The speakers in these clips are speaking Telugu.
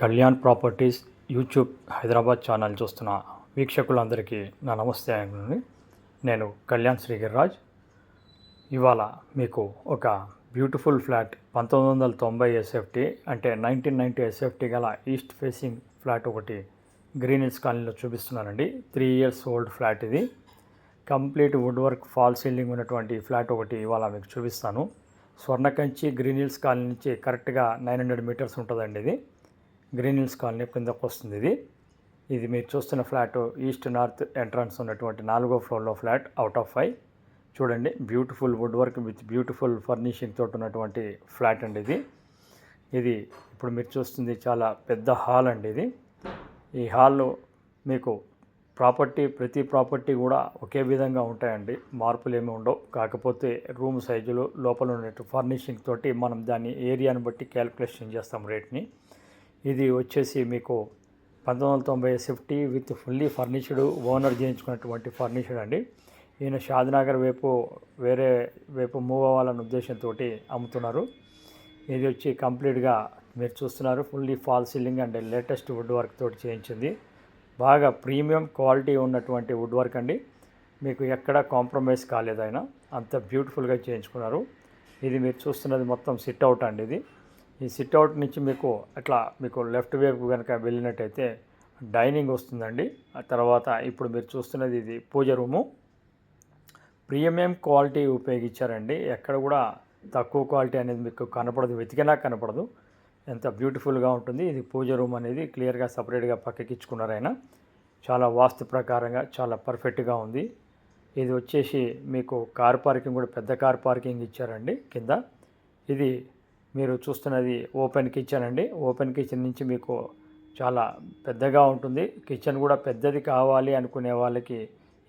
Kalyan properties YouTube Hyderabad channel చూస్తున్న వీక్షకులందరికీ నా నమస్తే అండి. నేను కళ్యాణ్ శ్రీగిరిరాజ్ ఇవాళ మీకు ఒక బ్యూటిఫుల్ ఫ్లాట్ పంతొమ్మిది వందల తొంభై ఎస్ఎఫ్టీ అంటే నైన్టీన్ నైంటీ ఎస్ఎఫ్టీ గల ఈస్ట్ ఫేసింగ్ ఫ్లాట్ ఒకటి గ్రీన్ హిల్స్ కాలనీలో చూపిస్తున్నానండి. త్రీ ఇయర్స్ ఓల్డ్ ఫ్లాట్ ఇది. Complete wood work fall ceiling ఉన్నటువంటి ఫ్లాట్ ఒకటి ఇవాళ మీకు చూపిస్తాను. స్వర్ణకంచి గ్రీన్ హిల్స్ కాలనీ నుంచి కరెక్ట్గా నైన్ హండ్రెడ్ మీటర్స్ ఉంటుందండి ఇది. గ్రీన్ హిల్స్ కాలనీ కిందకు వస్తుంది ఇది. ఇది మీరు చూస్తున్న ఫ్లాట్ ఈస్ట్ నార్త్ ఎంట్రన్స్ ఉన్నటువంటి నాలుగో ఫ్లోర్లో ఫ్లాట్ అవుట్ ఆఫ్ ఫైవ్. చూడండి beautiful wood work with beautiful furnishing తోటి ఉన్నటువంటి ఫ్లాట్ అండి ఇది. ఇది ఇప్పుడు మీరు చూస్తుంది చాలా పెద్ద హాల్ అండి ఇది. ఈ హాల్లో మీకు ప్రాపర్టీ ప్రతి ప్రాపర్టీ కూడా ఒకే విధంగా ఉంటాయండి. మార్పులు ఏమి ఉండవు. కాకపోతే రూమ్ సైజులు లోపల ఉన్నట్టు ఫర్నిషింగ్ తోటి మనం దాన్ని ఏరియాని బట్టి క్యాలిక్యులేషన్ చేస్తాం రేట్ని. ఇది వచ్చేసి మీకు పంతొమ్మిది వందల తొంభై fifty with fully furnished owner చేయించుకున్నటువంటి furnished అండి. ఈయన షాద్నగర్ వైపు వేరే వైపు మూవ్ అవ్వాలన్న ఉద్దేశంతో అమ్ముతున్నారు. ఇది వచ్చి కంప్లీట్గా మీరు చూస్తున్నారు. Fully fall ceiling and latest wood work తోటి చేయించింది. బాగా ప్రీమియం క్వాలిటీ ఉన్నటువంటి వుడ్ వర్క్ అండి. మీకు ఎక్కడ కాంప్రమైజ్ కాలేదు ఆయన. అంత బ్యూటిఫుల్గా చేయించుకున్నారు. ఇది మీరు చూస్తున్నది మొత్తం సిట్ అవుట్ అండి ఇది. ఈ సిట్ అవుట్ నుంచి మీకు అట్లా మీకు లెఫ్ట్ వైపు కనుక వెళ్ళినట్టయితే డైనింగ్ వస్తుందండి. ఆ తర్వాత ఇప్పుడు మీరు చూస్తున్నది ఇది పూజ రూము. ప్రీమియం క్వాలిటీ ఉపయోగించారండి. ఎక్కడ కూడా తక్కువ క్వాలిటీ అనేది మీకు కనపడదు వెతికినా కనపడదు. ఎంత బ్యూటిఫుల్గా ఉంటుంది. ఇది పూజ రూమ్ అనేది క్లియర్గా సపరేట్గా పక్కకి ఇచ్చుకున్నారు ఆయన. చాలా వాస్తు ప్రకారంగా చాలా పర్ఫెక్ట్గా ఉంది. ఇది వచ్చేసి మీకు కార్ పార్కింగ్ కూడా పెద్ద కార్ పార్కింగ్ ఇచ్చారండి కింద. ఇది మీరు చూస్తున్నది ఓపెన్ కిచెన్ అండి. ఓపెన్ కిచెన్ నుంచి మీకు చాలా పెద్దగా ఉంటుంది. కిచెన్ కూడా పెద్దది కావాలి అనుకునే వాళ్ళకి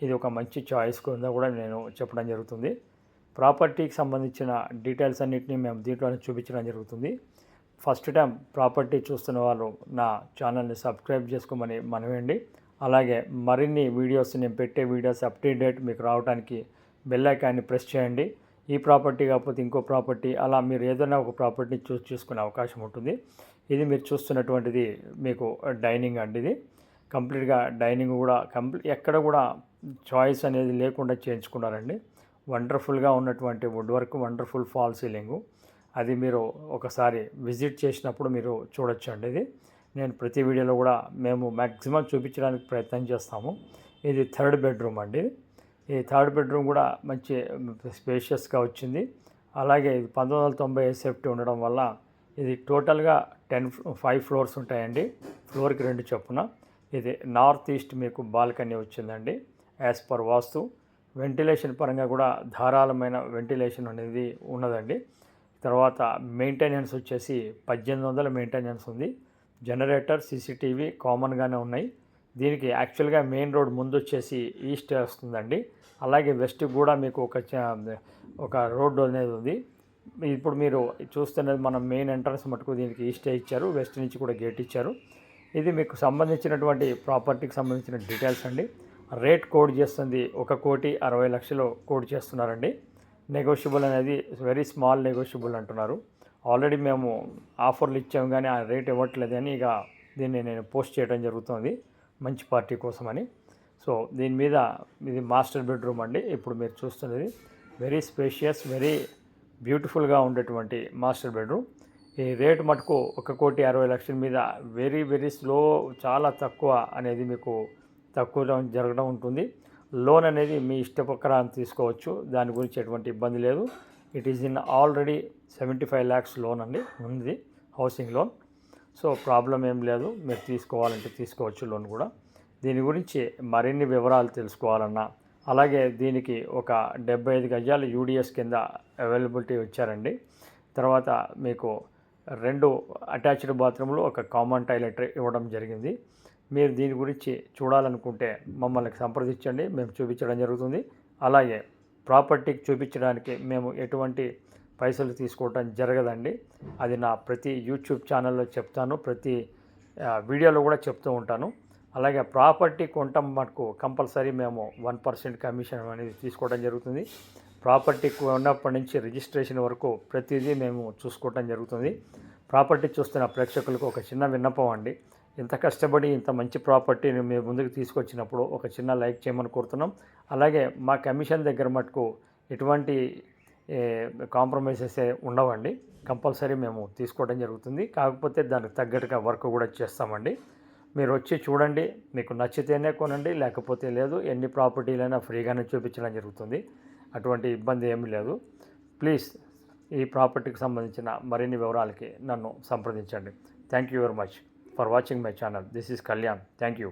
ఇది ఒక మంచి చాయిస్ కింద కూడా నేను చెప్పడం జరుగుతుంది. ప్రాపర్టీకి సంబంధించిన డీటెయిల్స్ అన్నింటినీ మేము దీంట్లోనే చూపించడం జరుగుతుంది. ఫస్ట్ టైం ప్రాపర్టీ చూస్తున్న వాళ్ళు నా ఛానల్ని సబ్స్క్రైబ్ చేసుకోమని మనవేండి అలాగే మరిన్ని వీడియోస్ నేను పెట్టే వీడియోస్ అప్డేట్ డేట్ మీకు రావడానికి బెల్ ఐకాన్ని ప్రెస్ చేయండి. ఈ ప్రాపర్టీ కాకపోతే ఇంకో ప్రాపర్టీ అలా మీరు ఏదైనా ఒక ప్రాపర్టీని చూస్ చేసుకునే అవకాశం ఉంటుంది. ఇది మీరు చూస్తున్నటువంటిది మీకు డైనింగ్ అండి ఇది. కంప్లీట్గా డైనింగ్ కూడా కంప్లీట్ ఎక్కడ కూడా చాయిస్ అనేది లేకుండా చేయించుకున్నారండి. వండర్ఫుల్గా ఉన్నటువంటి wood work wonderful fall ceiling. అది మీరు ఒకసారి విజిట్ చేసినప్పుడు మీరు చూడొచ్చు అండి ఇది. నేను ప్రతి వీడియోలో కూడా మేము మ్యాక్సిమం చూపించడానికి ప్రయత్నం చేస్తాము. ఇది థర్డ్ బెడ్రూమ్ అండి. ఈ థర్డ్ బెడ్రూమ్ కూడా మంచి స్పేషియస్గా వచ్చింది. అలాగే ఇది పంతొమ్మిది వందల తొంభై సేఫ్టీ ఉండడం వల్ల ఇది టోటల్గా టెన్ ఫైవ్ ఫ్లోర్స్ ఉంటాయండి. ఫ్లోర్కి రెండు చొప్పున. ఇది నార్త్ ఈస్ట్ మీకు బాల్కనీ వచ్చిందండి యాజ్ పర్ వాస్తు. వెంటిలేషన్ పరంగా కూడా ధారాళమైన వెంటిలేషన్ అనేది ఉన్నదండి. తర్వాత మెయింటెనెన్స్ వచ్చేసి పద్దెనిమిది వందల మెయింటెనెన్స్ ఉంది. జనరేటర్ సీసీటీవీ కామన్గానే ఉన్నాయి. దీనికి యాక్చువల్గా మెయిన్ రోడ్ ముందు వచ్చేసి ఈస్ట్ వస్తుందండి. అలాగే వెస్ట్ కూడా మీకు ఒక చ- ఒక రోడ్డు అనేది ఉంది. ఇప్పుడు మీరు చూస్తున్నది మనం మెయిన్ ఎంట్రన్స్ మటుకు దీనికి ఈస్టే ఇచ్చారు వెస్ట్ నుంచి కూడా గేట్ ఇచ్చారు. ఇది మీకు సంబంధించినటువంటి ప్రాపర్టీకి సంబంధించిన డీటెయిల్స్ అండి. రేట్ కోడ్ చేస్తుంది ఒక కోటి అరవై లక్షలు కోడ్ చేస్తున్నారండి. నెగోషియబుల్ అనేది వెరీ స్మాల్ నెగోషియబుల్ అంటున్నారు. ఆల్రెడీ మేము ఆఫర్లు ఇచ్చాము కానీ ఆ రేట్ ఇవ్వట్లేదని ఇక దీన్ని నేను పోస్ట్ చేయడం జరుగుతుంది. మంచి పార్టీ కోసమని. సో దీని మీద ఇది మాస్టర్ బెడ్రూమ్ అండి. ఇప్పుడు మీరు చూస్తున్నది వెరీ స్పేషియస్ వెరీ బ్యూటిఫుల్గా ఉండేటువంటి మాస్టర్ బెడ్రూమ్. ఈ రేట్ మటుకు ఒక కోటి అరవై లక్షల మీద వెరీ వెరీ స్లో చాలా తక్కువ అనేది మీకు తక్కువ జరగడం ఉంటుంది. లోన్ అనేది మీ ఇష్ట ప్రకారం తీసుకోవచ్చు. దాని గురించి ఎటువంటి ఇబ్బంది లేదు. It is in already seventy five lakhs loan అండి. ఉంది హౌసింగ్ లోన్. సో ప్రాబ్లం ఏం లేదు మీరు తీసుకోవాలంటే తీసుకోవచ్చు లోన్ కూడా. దీని గురించి మరిన్ని వివరాలు తెలుసుకోవాలన్నా అలాగే దీనికి ఒక డెబ్బై ఐదు గజాలు యూడిఎస్ కింద అవైలబిలిటీ ఇచ్చారండి తర్వాత మీకు రెండు అటాచ్డ్ బాత్రూమ్లు ఒక కామన్ టాయిలెట్ ఇవ్వడం జరిగింది. మీరు దీని గురించి చూడాలనుకుంటే మమ్మల్ని సంప్రదించండి మేము చూపించడం జరుగుతుంది. అలాగే ప్రాపర్టీకి చూపించడానికి మేము ఎటువంటి పైసలు తీసుకోవటం జరగదండి. అది నా ప్రతి యూట్యూబ్ ఛానల్లో చెప్తాను ప్రతి వీడియోలో కూడా చెప్తూ ఉంటాను. అలాగే ప్రాపర్టీ కొనటం మటుకు కంపల్సరీ మేము వన్ పర్సెంట్ కమిషన్ అనేది తీసుకోవడం జరుగుతుంది. ప్రాపర్టీ కొన్నప్పటి నుంచి రిజిస్ట్రేషన్ వరకు ప్రతిదీ మేము చూసుకోవటం జరుగుతుంది. ప్రాపర్టీ చూస్తున్న ప్రేక్షకులకు ఒక చిన్న విన్నపం అండి. ఇంత కష్టపడి ఇంత మంచి ప్రాపర్టీని మీ ముందుకు తీసుకొచ్చినప్పుడు ఒక చిన్న లైక్ చేయమని కోరుతున్నాం. అలాగే మా కమిషన్ దగ్గర మటుకు ఎటువంటి కాంప్రమైజెస్ ఉండవండి. కంపల్సరీ మేము తీసుకోవడం జరుగుతుంది. కాకపోతే దానికి తగ్గట్టుగా వర్క్ కూడా చేస్తామండి. మీరు వచ్చి చూడండి. మీకు నచ్చితేనే కొనండి. లేకపోతే లేదు ఎన్ని ప్రాపర్టీలైనా ఫ్రీగానే చూపించడం జరుగుతుంది. అటువంటి ఇబ్బంది ఏమీ లేదు. ప్లీజ్ ఈ ప్రాపర్టీకి సంబంధించిన మరిన్ని వివరాలకి నన్ను సంప్రదించండి. Thank you very much for watching my channel this is Kalyan thank you